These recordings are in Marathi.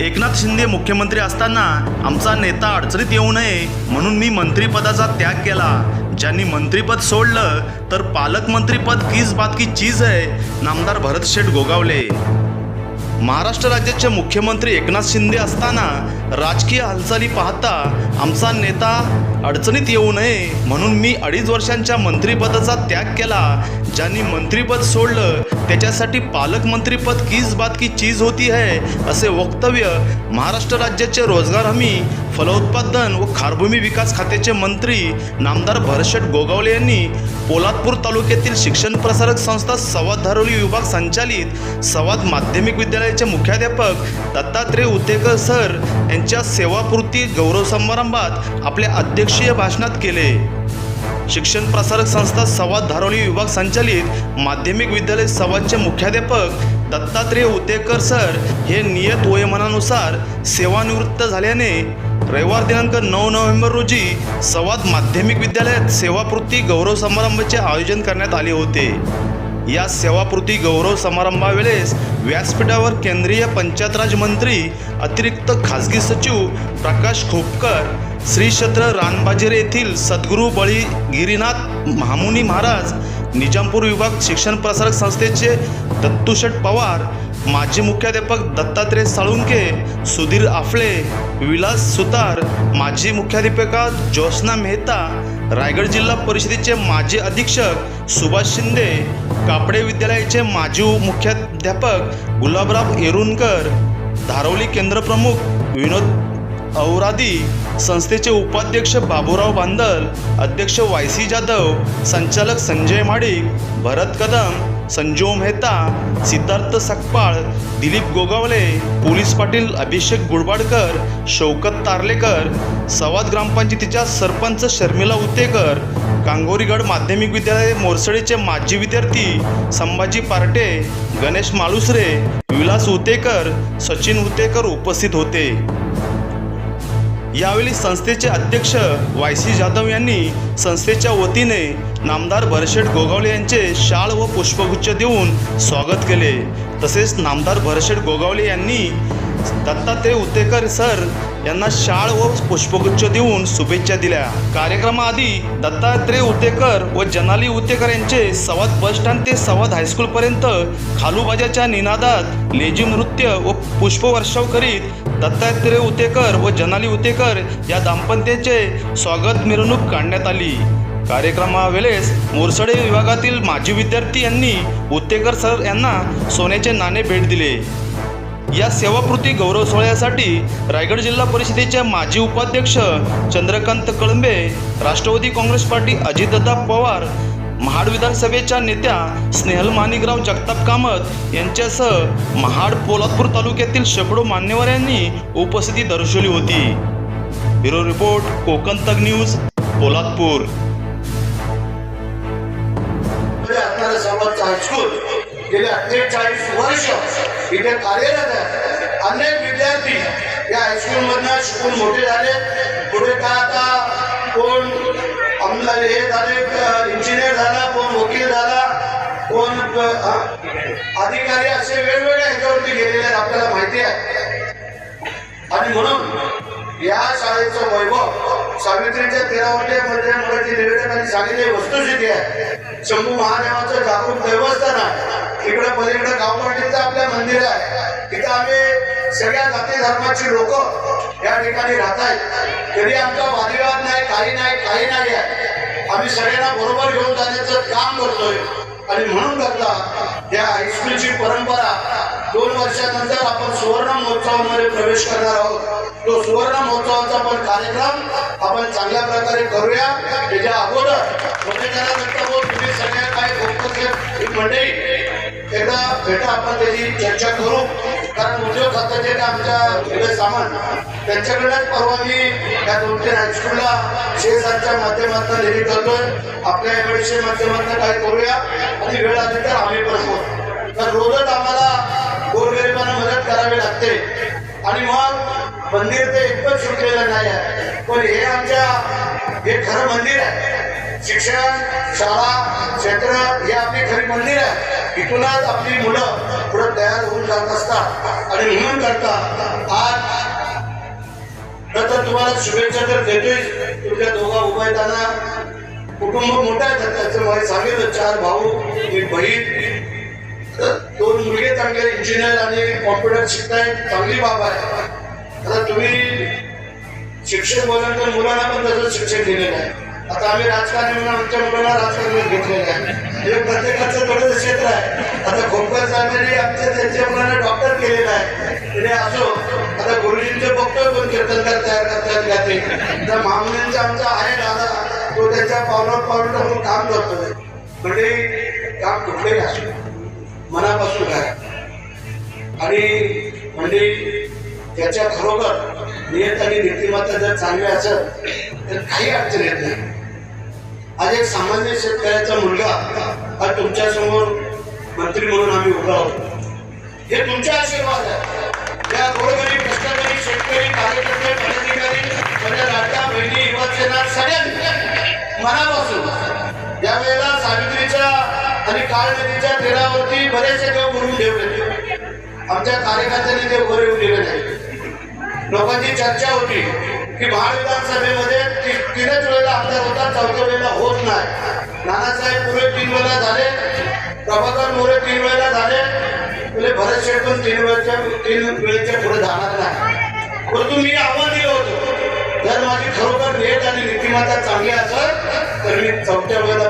एकनाथ शिंदे मुख्यमंत्री असताना आमचा नेता अडचणीत येऊ नये म्हणून मी मंत्रिपदाचा त्याग केला. ज्यांनी मंत्रिपद सोडलं तर पालकमंत्रीपद किस बात की चीज आहे नामदार भरत शेठ गोगावले. महाराष्ट्र राज्याचे मुख्यमंत्री एकनाथ शिंदे असताना राजकीय हालचाली पाहता आमचा नेता अडचणीत येऊ नये म्हणून मी अडीच वर्षांच्या मंत्रिपदाचा त्याग केला. ज्यांनी मंत्रिपद सोडलं त्याच्यासाठी पालकमंत्रीपद किस बात की चीज होती है असे वक्तव्य महाराष्ट्र राज्याचे रोजगार हमी फलोत्पादन व खारभूमी विकास खात्याचे मंत्री नामदार भरशेट गोगावले यांनी पोलादपूर तालुक्यातील शिक्षण प्रसारक संस्था संवाद धारोली विभाग संचालित संवाद माध्यमिक विद्यालयाचे मुख्याध्यापक दत्तात्रय उतेकर सर यांच्या सेवापूर्ती गौरव समारंभात आपल्या अध्यक्षीय भाषणात केले. शिक्षण प्रसारक संस्था संवाद धारोली विभाग संचालित माध्यमिक विद्यालय संवादचे मुख्याध्यापक दत्तात्रेय उतेकर सर हे नियत वयोमानानुसार सेवानिवृत्त झाल्याने रविवार दिनांक नऊ नोव्हेंबर रोजी संवाद माध्यमिक विद्यालयात सेवापूर्ती गौरव समारंभाचे आयोजन करण्यात आले होते. या सेवापूर्ती गौरव समारंभावेळेस व्यासपीठावर केंद्रीय पंचायत राज मंत्री अतिरिक्त खासगी सचिव प्रकाश खोपकर श्री क्षेत्र रानबाजेर येथील सद्गुरू बळी गिरीनाथ महामुनी महाराज निजामपूर विभाग शिक्षण प्रसारक संस्थेचे दत्तूशेठ पवार माजी मुख्याध्यापक दत्तात्रय साळुंके सुधीर आफळे विलास सुतार माजी मुख्याध्यापिका ज्योत्स्ना मेहता रायगड जिल्हा परिषदेचे माजी अधीक्षक सुभाष शिंदे कापडे विद्यालयाचे माजी मुख्याध्यापक गुलाबराव येरुणकर धारवली केंद्रप्रमुख विनोद औरादी संस्थेचे उपाध्यक्ष बाबूराव बांदल अध्यक्ष वाय सी जाधव संचालक संजय माडिक भरत कदम संजीव मेहता सिद्धार्थ सकपाळ दिलीप गोगावले पोलीस पाटील अभिषेक गुडबाडकर शौकत तारलेकर सवाद ग्रामपंचायतीच्या सरपंच शर्मिला उतेकर कांगोरीगड माध्यमिक विद्यालय मोरसडीचे माजी विद्यार्थी संभाजी पार्टे गणेश माळुसरे विलास उतेकर सचिन उतेकर उपस्थित होते. यावेळी संस्थेचे अध्यक्ष वाय सी जाधव यांनी संस्थेच्या वतीने नामदार भरशेठ गोगावले यांचे शाळ व पुष्पगुच्छ देऊन स्वागत केले. तसेच नामदार भरशेठ गोगावले यांनी दत्तात्रय उतेकर सर यांना शाळ व पुष्पगुच्छ देऊन शुभेच्छा दिल्या. कार्यक्रमाआधी दत्तात्रय उतेकर व जनाली उतेकर यांचे सवाद बस स्टँड ते सवाद हायस्कूलपर्यंत खालूबाजाच्या निनादात लेझी नृत्य व पुष्पवर्षाव करीत दत्तात्रय उतेकर व जनाली उतेकर या दाम्पत्याचे स्वागत मिरवणूक काढण्यात आली. कार्यक्रमावेळेस मोरसडे विभागातील माजी विद्यार्थी यांनी उतेकर सर यांना सोन्याचे नाणे भेट दिले. या सेवाकृती गौरव सोहळ्यासाठी रायगड जिल्हा परिषदेचे माजी उपाध्यक्ष चंद्रकांत कळंबे राष्ट्रवादी काँग्रेस पार्टी अजितदादा पवार महाड विधानसभेच्या नेत्या स्नेहल माणिकराव जगताप कामत यांच्यासह महाड पोलादपूर तालुक्यातील शेकडो मान्यवरांनी उपस्थिती दर्शवली होती. ब्युरो रिपोर्ट कोकण तग न्यूज पोलादपूर. गेले अठ्ठेचाळीस वर्ष इथे कार्यरत आहे. अनेक विद्यार्थी या हायस्कूल मधनं शिकून मोठे झाले. पुढे काय आता कोण हे झाले इंजिनियर झाला कोण वकील झाला कोण अधिकारी असे वेगवेगळ्या ह्याच्यावरती गेलेले आहेत आपल्याला माहिती आहे. आणि म्हणून या शाळेचं वैभव सावित्रीच्या तेरावट्यामध्ये निवेदन निवेदकांनी सांगितलेली वस्तुस्थिती आहे. शंभू महादेवाचं जागरूक देवस्थान आहे. इकडे पलीकडे गावपाटीचं आपल्या मंदिर आहे. तिथं आम्ही सगळ्या जाती धर्माची लोक या ठिकाणी राहत आहेत. कधी आमचा वादविवाद नाही काही नाही काही नाही आहे. आम्ही सगळ्यांना बरोबर घेऊन जाण्याचं काम करतोय. आणि म्हणून करता या हायस्कूलची परंपरा दोन वर्षानंतर आपण सुवर्ण महोत्सवामध्ये प्रवेश करणार आहोत. तो सुवर्ण महोत्सवाचा पण कार्यक्रम आपण चांगल्या प्रकारे करूया. त्याच्या अगोदर तुम्ही सगळ्या काय गोपनीय मंडळी एकदा भेटा आपण त्याची चर्चा करू. कारण उद्योग खात्याचे आमच्या सामान त्यांच्याकडेच परवानगी. या दोन तीन हायस्कूलला शेजारच्या माध्यमातून निधी करतोय. आपल्या एमएडीच्या माध्यमातून काय करूया. आणि वेळ आली तर आम्ही पण करू तर रोजच आम्हाला गोरगरिबांना मदत करावी लागते. आणि मग मंदिर ते एकच सुटलेलं नाही आहे. पण हे आमच्या हे खरं मंदिर आहे. शिक्षण शाळा क्षेत्र हे आपली खरी मंदिर आहे. इथूनच आपली मुलं पुढे तयार होऊन जात असतात आणि म्हणून करता आज तर तुम्हाला शुभेच्छा तर देतोय तुमच्या दोघा उभा येताना कुटुंब मोठं आहे त्याचं मला सांगितलं चार भाऊ एक बहीण. तर दोन मुलगे चांगले इंजिनियर आणि कॉम्प्युटर शिकतायत चांगली बाब आहे. आता तुम्ही शिक्षक बोलाल तर मुलांना पण त्याचं शिक्षण दिलेलं आहे. आता आम्ही राजकारणी म्हणून आमच्या मुलांना राजकारण घेतलेलं आहे. हे प्रत्येकाचं थोडं क्षेत्र आहे. आता खोपकर साहेबांनी आमच्या त्यांच्या मुलांना डॉक्टर केलेलं आहे. तिने असो आता गुरुजींचे बघतोय पण कीर्तनकार तयार करतात का ते. तर मामल्यांचा आमचा आहे दादा. तो त्यांच्या पावलावर पावलं टाकून काम करतोय म्हणजे काम कुठलंही असो मनापासून काय. आणि म्हणजे त्याच्या खरोखर नियत आणि नीतिमत्ता जर चांगली असेल तर काही अडचण येत नाही. आज एक सामान्य शेतकऱ्याचा मुलगा आज तुमच्यासमोर मंत्री म्हणून आम्ही उभा आहोत. हे तुमचे आशीर्वाद आहे. या गोरगरीब कष्टकरी शेतकरी कार्यकर्ते पदाधिकारी माझ्या लाडक्या बहिणी युवा सेना सगळ्यांनी मनापासून यावेळेला सावित्रीच्या आणि काळ नदीच्या तीरावरती बरेचसे देव भरून ठेवले आमच्या कार्यकर्त्यांनी ते उभं येऊन दिले नाही लोकांची चर्चा होती. की महाविधानसभेमध्ये ती- तीनच वेळेला आमदार होता चौथ्या वेळेला होत नाही. नानासाहेब पुरे तीन वेळेला झाले प्रभाकर मोरे तीन वेळेला झाले तुले भरत शेठ पण तीन वेळेच्या तीन वेळेच्या पुढे जाणार नाही. परंतु मी आव्हान दिलं होतं जर माझी खरोखर नेत आणि नीतिमत्ता चांगली असेल तर मी चौथ्या वेळेला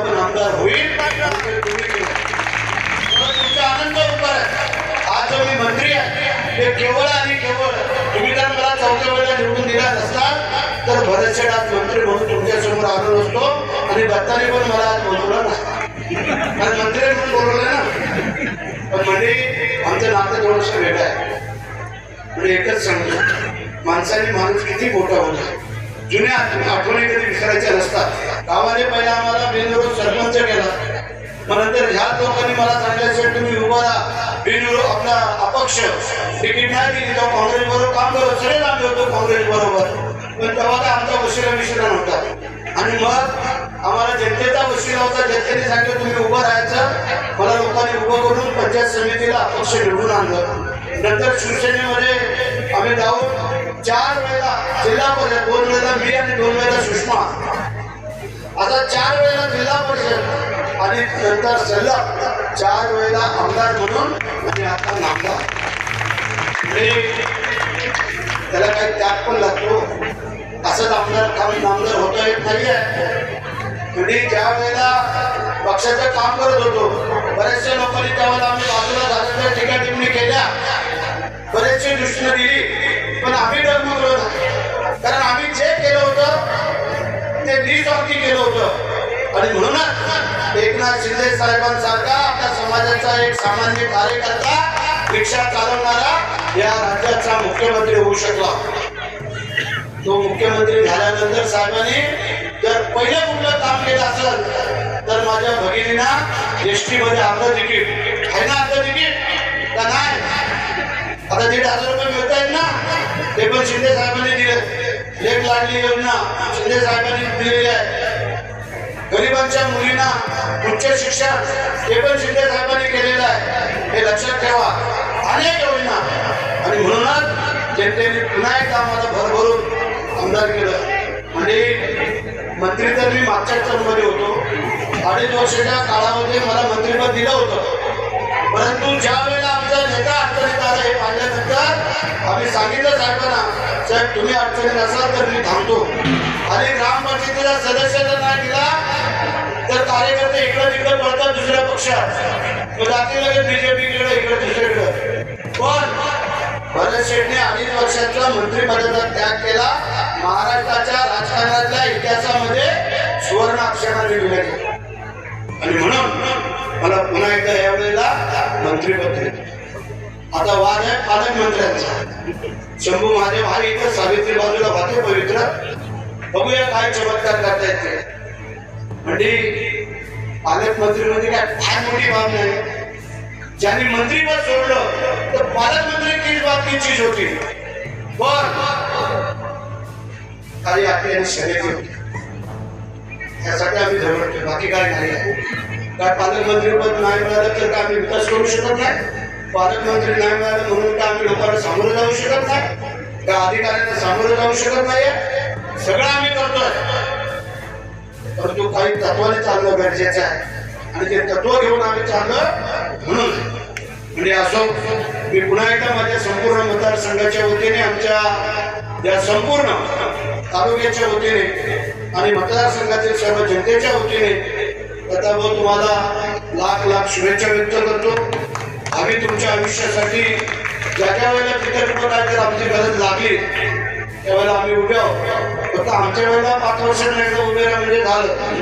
आणि पण मला आज बोलवलं ना कारण मंत्री पण बोलवलं ना. पण म्हणजे आमचं नातं थोडंसं वेगळं आहे. म्हणजे एकच सांगतो माणसाने माणूस किती मोठा होता जुन्या आठवणी कधी विसरायच्या नसतात. गावाने पहिला आम्हाला बिनविरोध सरपंच केला. मग नंतर ह्या लोकांनी मला सांगायचं तुम्ही उभा राहा. बिनविरोध आपला अपक्ष. तिकीट नाही दिली तो काँग्रेस बरोबर काम करत सगळे आम्ही होतो काँग्रेस बरोबर. पण तेव्हा काय आमचा उशिरा विशिला नव्हता. आणि मग आम्हाला जनतेचा वशिला होता. जनतेने सांगितलं तुम्ही उभं राहायचं. मला लोकांनी उभं करून पंचायत समितीला अपक्ष निवडून आणलं. नंतर शिवसेनेमध्ये आम्ही जाऊन चार वेळेला जिल्हा परिषद दोन वेळेला मी आणि दोन वेळेला सुषमा. आता चार वेळेला जिल्हा परिषद आणि नंतर सल्ला. चार वेळेला आमदार म्हणून आणि आता नामदार. त्याला काही त्याग पण लागतो. असंच आमदार काम नामदार होता येत नाही आहे म्हणजे ज्या वेळेला पक्षाचं काम करत होतो बऱ्याचशा लोकांनी त्यावेळेला आम्ही बाजूला झाल्याच्या टीका टिप्पणी केल्या. बरेचशी दृष्टीनं दिली पण आम्ही डगमगलो नाही. कारण आम्ही जे केलं होतं ते निस्वार्थी केलं होतं. आणि म्हणूनच एकनाथ शिंदे साहेबांसारखा आपल्या समाजाचा एक सामान्य कार्यकर्ता रिक्षा चालवणारा या राज्याचा मुख्यमंत्री होऊ शकला. तो मुख्यमंत्री झाल्यानंतर साहेबांनी पहिलं कुठलं काम केलं असेल तर माझ्या भगिनीना एस टी आपलं तिकीट. आहे ना आपलं तिकीट? का नाही? आता दीड हजार रुपये मिळत आहेत ना? ते पण शिंदे साहेबांनी दिले. लेख लाडली योजना शिंदे साहेबांनी दिलेली आहे. गरिबांच्या मुलींना उच्च शिक्षण ते पण शिंदे साहेबांनी केलेलं आहे. हे लक्षात ठेवा. अनेक योजना. आणि म्हणूनच जनतेने पुन्हा एकदा आम्हाला भरभरून आमदार केलं. म्हणजे मंत्री तर मी मागच्या टर्ममध्ये होतो. अडीच वर्षाच्या काळामध्ये मला मंत्रिपद दिलं होतं. परंतु ज्या वेळेला आमचा नेता अडचणीत आला हे पाहिल्यानंतर आम्ही सांगितलं साहेबांना साहेब तुम्ही अडचणीत असाल तर मी थांबतो. आणि ग्रामपंचायतीला सदस्य जर नाही दिला तर कार्यकर्ते इकडं तिकडे पळतात दुसऱ्या पक्षात. तो जाती लगेच बीजेपीकडे इकडे दुसरीकडे. पण भरत शेठने अडीच वर्षाचा मंत्रिपदाचा त्याग केला. महाराष्ट्राच्या राजकारणातल्या इतिहासामध्ये सुवर्ण अक्षराने लिहिलं आणि म्हणून मला पुन्हा एकदा यावेळेला मंत्रिपद आता वाद आहे पालकमंत्र्यांचा शंभू महादेव हा इथं सावित्री बाजूला वाहते पवित्र. बघूया काय चमत्कार करता येते म्हणजे पालकमंत्री म्हणजे काय फार मोठी बाब नाही. ज्यांनी मंत्रीपद सोडलं तर पालकमंत्री किस बात की चीज होती पण खाली आपल्या शर्यती होती. यासाठी आम्ही झगडतो बाकी काय नाही आहे. काय पालकमंत्रीपद नाही मिळालं तर काय आम्ही विकास करू शकत नाही? पालकमंत्री नाही मिळालं म्हणून काय आम्ही लोकांना सामोरं जाऊ शकत नाही? त्या अधिकाऱ्यांना सामोरं जाऊ शकत नाही? सगळं आम्ही करतोय. परंतु काही तत्वाने चालणं गरजेचं आहे. आणि ते तत्व घेऊन आम्ही चाललं म्हणून. म्हणजे असो मी पुन्हा एकदा माझ्या संपूर्ण मतदारसंघाच्या वतीने आमच्या या संपूर्ण तालुक्याच्या वतीने आणि मतदारसंघातील सर्व जनतेच्या वतीने भाऊ तुम्हाला लाख लाख शुभेच्छा व्यक्त करतो. आम्ही तुमच्या आयुष्यासाठी ज्या ज्या वेळेला तिथे काय तर आमची गरज लागली त्यावेळेला आम्ही उभे आहोत. फक्त आमच्या वेळेला पाच वर्षांना एकदा उभे राहा म्हणजे झालं.